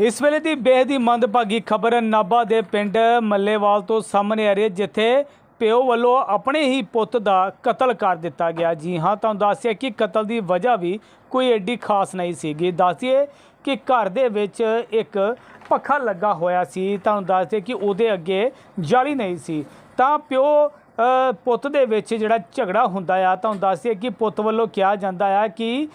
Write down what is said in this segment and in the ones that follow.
ਇਸ ਵੇਲੇ ਦੀ ਬੇਹੱਦ ਹੀ ਮੰਦਭਾਗੀ ਖਬਰ ਨਾਭਾ ਦੇ ਪਿੰਡ ਮੱਲੇਵਾਲ ਤੋਂ ਸਾਹਮਣੇ ਆ ਰਹੀ ਹੈ, ਜਿੱਥੇ ਪਿਓ ਵੱਲੋਂ ਆਪਣੇ ਹੀ ਪੁੱਤ ਦਾ ਕਤਲ ਕਰ ਦਿੱਤਾ ਗਿਆ। ਜੀ ਹਾਂ, ਤੁਹਾਨੂੰ ਦੱਸਿਆ ਕਿ ਕਤਲ ਦੀ ਵਜ੍ਹਾ ਵੀ ਕੋਈ ਐਡੀ ਖਾਸ ਨਹੀਂ ਸੀਗੀ। ਦੱਸਿਏ ਕਿ ਘਰ ਦੇ ਵਿੱਚ ਇੱਕ ਪੱਖਾ ਲੱਗਾ ਹੋਇਆ ਸੀ। ਤੁਹਾਨੂੰ ਦੱਸਦੇ ਕਿ ਉਹਦੇ ਅੱਗੇ ਜਾਲੀ ਨਹੀਂ ਸੀ। ਤਾਂ ਪਿਓ ਪੁੱਤ ਦੇ ਵਿੱਚ ਜਿਹੜਾ ਝਗੜਾ ਹੁੰਦਾ ਆ, ਤੁਹਾਨੂੰ ਦੱਸਿਏ ਕਿ ਪੁੱਤ ਵੱਲੋਂ ਕਿਹਾ ਜਾਂਦਾ ਆ ਕਿ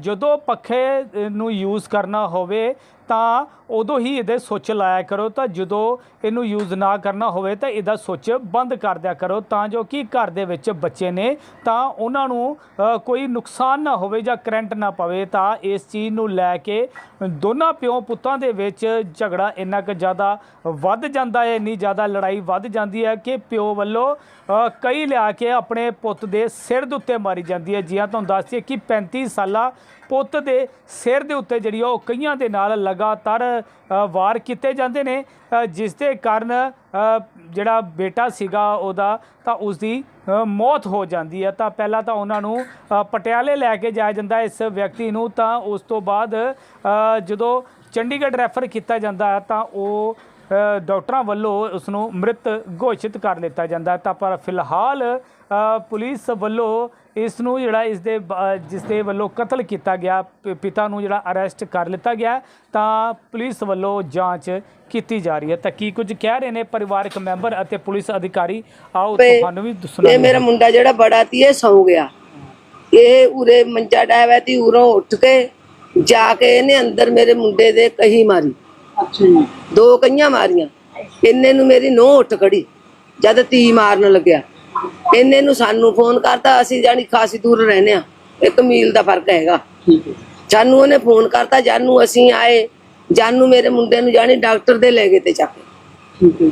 ਜਦੋਂ ਪੱਖੇ ਨੂੰ ਯੂਜ਼ ਕਰਨਾ ਹੋਵੇ ਤਾਂ ਉਦੋਂ ਹੀ ਇਹਦੇ ਸੁੱਚ ਲਾਇਆ ਕਰੋ ਤਾਂ ਜਦੋਂ ਇਹਨੂੰ ਯੂਜ਼ ਨਾ ਕਰਨਾ ਹੋਵੇ ਤਾਂ ਇਹਦਾ ਸੁੱਚ ਬੰਦ ਕਰ ਦਿਆ ਕਰੋ ਤਾਂ ਜੋ ਕਿ ਘਰ ਦੇ ਵਿੱਚ ਬੱਚੇ ਨੇ ਤਾਂ ਉਹਨਾਂ ਨੂੰ ਕੋਈ ਨੁਕਸਾਨ ਨਾ ਹੋਵੇ ਜਾਂ ਕਰੰਟ ਨਾ ਪਵੇ ਤਾਂ ਇਸ ਚੀਜ਼ ਨੂੰ ਲੈ ਕੇ ਦੋਨਾਂ ਪਿਓ ਪੁੱਤਾਂ ਦੇ ਵਿੱਚ ਝਗੜਾ ਇੰਨਾ ਕੁ ਜ਼ਿਆਦਾ ਵੱਧ ਜਾਂਦਾ ਹੈ, ਇੰਨੀ ਜ਼ਿਆਦਾ ਲੜਾਈ ਵੱਧ ਜਾਂਦੀ ਹੈ ਕਿ ਪਿਓ ਵੱਲੋਂ ਕਈ ਲਿਆ ਕੇ ਆਪਣੇ ਪੁੱਤ ਦੇ ਸਿਰ ਦੇ ਉੱਤੇ ਮਾਰੀ ਜਾਂਦੀ ਹੈ। ਜੀ ਹਾਂ, ਤੁਹਾਨੂੰ ਦੱਸਦੀਏ ਕਿ 35 ਸਾਲਾ ਪੁੱਤ ਦੇ ਸਿਰ ਦੇ ਉੱਤੇ ਜਿਹੜੀ ਆ ਉਹ ਕਈਆਂ ਦੇ ਨਾਲ ਲਗਾਤਾਰ ਵਾਰ ਕੀਤੇ ਜਾਂਦੇ ਨੇ। ਜਿਸ ਦੇ ਕਾਰਨ ਜਿਹੜਾ ਬੇਟਾ ਸੀਗਾ ਉਹਦਾ ਤਾਂ ਉਸ ਦੀ ਮੌਤ ਹੋ ਜਾਂਦੀ ਹੈ। ਤਾਂ ਪਹਿਲਾਂ ਤਾਂ ਉਹਨਾਂ ਨੂੰ ਪਟਿਆਲੇ ਲੈ ਕੇ ਜਾਇਆ ਜਾਂਦਾ ਇਸ ਵਿਅਕਤੀ ਨੂੰ। ਤਾਂ ਉਸ ਤੋਂ ਬਾਅਦ ਜਦੋਂ ਚੰਡੀਗੜ੍ਹ ਰੈਫਰ ਕੀਤਾ ਜਾਂਦਾ ਤਾਂ ਉਹ ਅ, ਡਾਕਟਰਾਂ ਵੱਲੋਂ ਉਸ ਨੂੰ ਮ੍ਰਿਤ ਘੋਸ਼ਿਤ ਕਰ ਦਿੱਤਾ ਜਾਂਦਾ ਤਾਂ ਪਰ ਫਿਲਹਾਲ ਪੁਲਿਸ ਵੱਲੋਂ ਇਸ ਨੂੰ ਜਿਹੜਾ ਇਸ ਦੇ ਜਿਸ ਦੇ ਵੱਲੋਂ ਕਤਲ ਕੀਤਾ ਗਿਆ ਪਿਤਾ ਨੂੰ ਜਿਹੜਾ ਅਰੈਸਟ ਕਰ ਲਿੱਤਾ ਗਿਆ ਤਾਂ ਪੁਲਿਸ ਵੱਲੋਂ ਜਾਂਚ ਕੀਤੀ ਜਾ ਰਹੀ ਹੈ। ਤਾਂ ਕੀ ਕੁਝ ਕਹਿ ਰਹੇ ਨੇ ਪਰਿਵਾਰਕ ਮੈਂਬਰ ਅਤੇ ਪੁਲਿਸ ਅਧਿਕਾਰੀ? ਆਓ ਤੁਹਾਨੂੰ ਵੀ ਇਹ ਸੁਣਾਉਂਦੇ ਮੇਰਾ ਮੁੰਡਾ ਜਿਹੜਾ ਬੜਾ ਤੀ ਇਹ ਸੌ ਗਿਆ। ਇਹ ਉਰੇ ਮੰਜਾ ਡਾਇਆ ਤੀ ਉਰੋਂ ਉੱਠ ਕੇ ਜਾ ਕੇ ਇਹਨੇ ਅੰਦਰ ਮੇਰੇ ਮੁੰਡੇ ਦੇ ਕਹੀ ਮਾਰੀ। ਅੱਛਾ ਦੋ ਕਈਆਂ ਮਾਰੀਆਂ। ਇੰਨੇ ਨੂੰ ਮੇਰੀ ਨੋਹ ਉੱਠ ਖੜੀ ਜਦ ਤੀ ਮਾਰਨ ਲੱਗਿਆ। ਇੰਨੇ ਨੂੰ ਸਾਨੂੰ ਫੋਨ ਕਰਤਾ ਅਸੀਂ ਜਾਨੀ ਖਾਸੀ ਦੂਰ ਰਹਿੰਦੇ ਆ ਇੱਕ ਮੀਲ ਦਾ ਫ਼ਰਕ ਹੈਗਾ। ਠੀਕ ਹੈ। ਜਾਨੂੰ ਉਹਨੇ ਫੋਨ ਕਰਤਾ ਜਾਨੂੰ ਅਸੀਂ ਆਏ ਜਾਨੂੰ ਮੇਰੇ ਮੁੰਡੇ ਨੂੰ ਜਾਨੀ ਡਾਕਟਰ ਦੇ ਲੈ ਗਏ ਤੇ ਚੱਕ। ਠੀਕ ਹੈ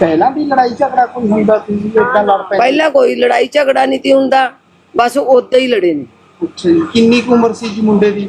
ਪਹਿਲਾਂ ਵੀ ਲੜਾਈ ਝਗੜਾ ਕੋਈ ਹੁੰਦਾ ਸੀ ਇਦਾਂ ਲੜ ਪੈ ਪਹਿਲਾਂ ਕੋਈ ਲੜਾਈ ਝਗੜਾ ਨਹੀਂ ਤੀ ਹੁੰਦਾ ਬਸ ਉਦਾਂ ਹੀ ਲੜੇ ਨੇ। ਅੱਛਾ ਜੀ ਕਿੰਨੀ ਕੁ ਉਮਰ ਸੀ ਜੀ ਮੁੰਡੇ ਦੀ?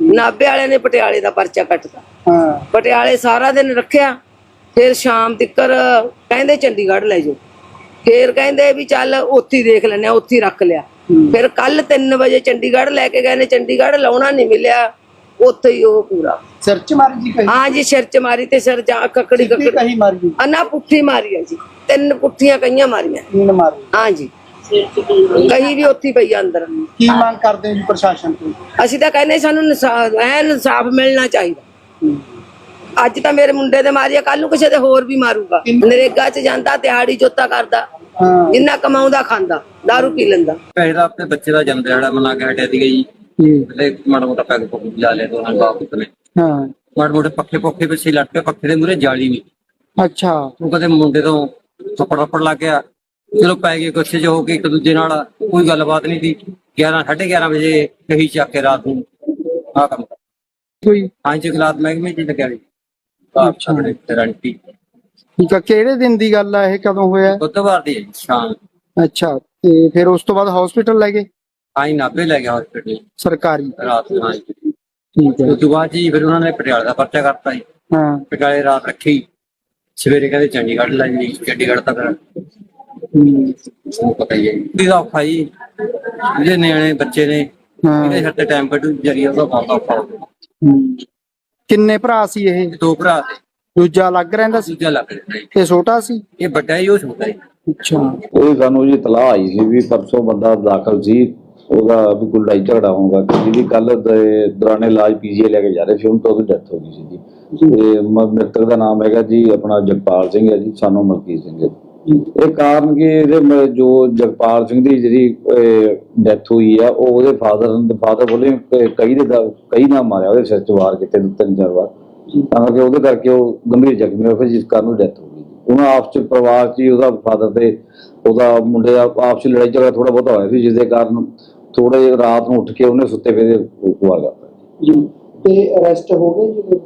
ਨਾਭੇ ਵਾਲਿਆਂ ਨੇ ਪਟਿਆਲੇ ਦਾ ਪਰਚਾ ਕੱਟਤਾ। ਹਾਂ। ਪਟਿਆਲੇ ਸਾਰਾ ਦਿਨ ਰੱਖਿਆ ਫਿਰ ਸ਼ਾਮ ਤੱਕਰ ਕਹਿੰਦੇ ਚੰਡੀਗੜ੍ਹ ਲੈ ਜਾਓ। ਫਿਰ ਕਹਿੰਦੇ ਵੀ ਚੱਲ ਉੱਥੇ ਹੀ ਦੇਖ ਆ ਉੱਥੇ ਹੀ ਰੱਖ ਲਿਆ। ਫਿਰ ਕੱਲ 3 ਵਜੇ ਚੰਡੀਗੜ੍ਹ ਲੈ ਕੇ ਗਏ ਨੇ ਚੰਡੀਗੜ੍ਹ ਲਾਉਣਾ ਨਹੀਂ ਮਿਲਿਆ ਉੱਥੇ ਹੀ ਉਹ ਪੂਰਾ। ਸਿਰ ਚ ਮਾਰੀ ਜੀ ਕਹੀ? ਹਾਂ ਜੀ ਸਿਰ ਚ ਮਾਰੀ ਤੇ ਸਿਰ ਜਾ ਕੱਕੜੀ ਕੱਕੜੀ। ਕਹੀ ਮਾਰੀ ਅਨਾ ਪੁੱਠੀ ਮਾਰੀ ਆ ਜੀ। ਤਿੰਨ ਪੁੱਠੀਆਂ ਕਈਆਂ ਮਾਰੀਆਂ। ਤੀਨ ਮਾਰੀ। ਹਾਂ ਜੀ। ਕਹੀ ਵੀ ਉੱਥੇ ਹੀ ਪਈ ਆ ਅੰਦਰ। ਕੀ ਮੰਗ ਕਰਦੇ ਜੀ ਪ੍ਰਸ਼ਾਸਨ ਤੋਂ? ਅਸੀਂ ਤਾਂ ਕਹਿੰਦੇ ਸਾਨੂੰ ਇਨਸਾਫ ਐਨ ਇਨਸਾਫ ਮਿਲਣਾ ਚਾਹੀਦਾ। ਅੱਜ ਤਾਂ ਮੇਰੇ ਮੁੰਡੇ ਦੇ ਮਾਰਿਆ ਕੱਲ ਨੂੰ ਕਿਸੇ ਦੇ ਹੋਰ ਵੀ ਮਾਰੂਗਾ। ਨਰੇਗਾ 'ਚ ਜਾਂਦਾ ਦਿਹਾੜੀ ਜੋਤਾ ਕਰਦਾ ਹਾਂ। ਜਿੰਨਾ ਕਮਾਉਂਦਾ ਖਾਂਦਾ दारू ਪੀ ਲੈਂਦਾ। ਭੈਣ ਦਾ ਆਪਣੇ ਬੱਚੇ ਦਾ ਜਨਮ ਦਿਹਾੜਾ ਮਨਾ ਕੇ ਹਟਿਆ ਸੀਗਾ ਜੀ। ਹੂੰ। ਤੇ ਮਾੜਾ ਮੋਟਾ ਪੈਗ ਪੁੱਗ ਲਾ ਲਿਆ ਦੋਨਾਂ ਬਾਪ ਨੇ। ਹਾਂ। ਮਾੜੇ ਮੋਟੇ ਪੱਖੇ ਪੁੱਖੇ ਪਿੱਛੇ ਲੱਟ ਕੇ ਪੱਖੇ ਦੇ ਮੂਰੇ ਜਾਲੀ ਨਹੀਂ ਅੱਛਾ। ਉਹ ਕਦੇ ਮੁੰਡੇ ਤੋਂ ਥੱਪੜ ਥੱਪੜ ਲੱਗ ਗਿਆ। ਚਲੋ ਪੈ ਗਏ ਗੁੱਸੇ 'ਚ ਹੋ ਕੇ ਇੱਕ ਦੂਜੇ ਨਾਲ ਕੋਈ ਗੱਲਬਾਤ ਨਹੀਂ ਸੀ। 11 11:30 ਵਜੇ ਕਹੀ ਚੱਕ ਕੇ ਰਾਤ ਨੂੰ ਆ ਕੰਮ ਕੋਈ ਹਾਂ ਜੀ ਗਲਾਤ ਮਹਿਕਮੇ 'ਚ ਲੱਗਿਆ ਜੀ ਅੱਛਾ। ਬੜੇ ਗਰੰਟੀ ਠੀਕ ਆ ਕਿਹੜੇ ਦਿਨ ਦੀ ਗੱਲ ਆ ਇਹ ਕਦੋਂ ਹੋਇਆ? ਬੁੱਧਵਾਰ ਦੀ ਹੈ ਜੀ, ਸ਼ਾਮ। ਅੱਛਾ ਤੇ ਫਿਰ ਉਸ ਤੋਂ ਬਾਅਦ ਹਸਪੀਟਲ ਲੈ ਗਏ? ਆਈ ਨਾਭੇ ਲੈ ਗਿਆ ਹਸਪੀਟਲ ਸਰਕਾਰੀ। ਰਾਤ ਨੂੰ ਹਾਂ ਜੀ ਠੀਕ ਹੈ। ਉਸ ਤੋਂ ਬਾਅਦ ਜੀ ਫਿਰ ਉਹਨਾਂ ਨੇ ਪਟਿਆਲੇ ਦਾ ਪਰਚਾ ਕਰਤਾ ਜੀ। ਹਾਂ। ਪਟਿਆਲੇ ਰਾਤ ਰੱਖੀ। ਸਵੇਰੇ ਕਹਿੰਦੇ ਚੰਡੀਗੜ੍ਹ ਲੈ ਜੀ ਚੰਡੀਗੜ੍ਹ ਤੱਕ। ਹੂੰ, ਤੁਹਾਨੂੰ ਪਤਾ ਹੀ ਹੈ ਜੀ ਔਖਾ ਜੀ। ਜਿਹੜੇ ਨਿਆਣੇ ਬੱਚੇ ਨੇ ਇਹਦੇ ਤੇ ਟਾਈਮ ਕੱਢੂ ਜਰੀਆ ਉਹਦਾ ਬਹੁਤ ਔਖਾ ਹੋ ਗਿਆ। ਕਿੰਨੇ ਭਰਾ ਸੀ ਇਹ? ਦੋ ਭਰਾ ਤੇ ਦੂਜਾ ਅਲੱਗ ਰਹਿੰਦਾ ਸੀ? ਦੂਜਾ ਲੱਗ ਰਿਹਾ ਜੀ। ਤੇ ਛੋਟਾ ਸੀ? ਇਹ ਵੱਡਾ ਹੀ ਉਹ ਛੋਟਾ ਹੀ ਅੱਛਾ। ਉਹ ਸਾਨੂੰ ਜੀ ਤਲਾਹ ਆਈ ਸੀ ਵੀ ਪਰਸੋਂ ਬੰਦਾ ਦਾਖਲ ਸੀ ਉਹਦਾ ਵੀ ਕੋਈ ਲੜਾਈ ਝਗੜਾ ਹੋਊਗਾ। ਜਿਹਦੀ ਕੱਲ ਦੌਰਾਨ ਇਲਾਜ ਪੀਜੀਏ ਲੈ ਕੇ ਜਾ ਰਹੇ ਸੀ ਉਹਨਾਂ ਤੋਂ ਉਹਦੀ ਡੈਥ ਹੋ ਗਈ ਸੀ ਜੀ। ਤੇ ਮ- ਮ੍ਰਿਤਕ ਦਾ ਨਾਮ ਹੈਗਾ ਜੀ ਆਪਣਾ ਜਗਪਾਲ ਸਿੰਘ ਹੈ ਜੀ ਸਾਨੂੰ ਮਲਕੀਤ ਸਿੰਘ ਹੈ ਇਹ ਕਾਰਨ ਕਿ ਇਹਦੇ ਜੋ ਜਗਪਾਲ ਸਿੰਘ ਦੀ ਜਿਹੜੀ ਡੈਥ ਹੋਈ ਆ ਉਹ ਉਹਦੇ ਫਾਦਰ ਫਾਦਰ ਬੋਲੇ ਕਈ ਦੇ ਕਈ ਨਾਲ ਮਾਰਿਆ ਉਹਦੇ ਸਿਰ 'ਚ ਵਾਰ ਕੀਤੇ ਤਿੰਨ ਚਾਰ ਵਾਰ। ਤਾਂ ਕਰਕੇ ਉਹਦੇ ਕਰਕੇ ਉਹ ਗੰਭੀਰ ਜ਼ਖਮੀ ਹੋ ਗਿਆ ਜਿਸ ਕਾਰਨ ਉਹ ਡੈਥ ਹੋ ਗਈ ਉਹਨਾਂ ਆਪਸ ਚ ਪਰਿਵਾਰ ਚ ਉਹਦਾ ਫਾਦਰ ਤੇ ਉਹਦਾ ਮੁੰਡੇ ਦਾ ਆਪਸ ਚ ਲੜਾਈ ਝਗੜਾ ਥੋੜਾ ਬਹੁਤਾ ਹੋਇਆ ਸੀ ਜਿਸ ਦੇ ਕਾਰਨ ਥੋੜੇ ਰਾਤ ਨੂੰ ਉੱਠ ਕੇ ਉਹਨੇ ਸੁੱਤੇ ਪਏ ਦੇ ਵਾਰ ਕਰਤਾ ਜੀ। ਤੇ ਅਰੈਸਟ ਹੋ ਗਏ ਜੀ?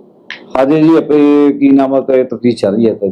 ਹਜੇ ਜੀ ਆਪੇ ਕੀ ਨਾਮ ਹੈ ਤੇ ਤਫਤੀਸ਼ ਚੱਲ ਰਹੀ ਹੈ ਤੇ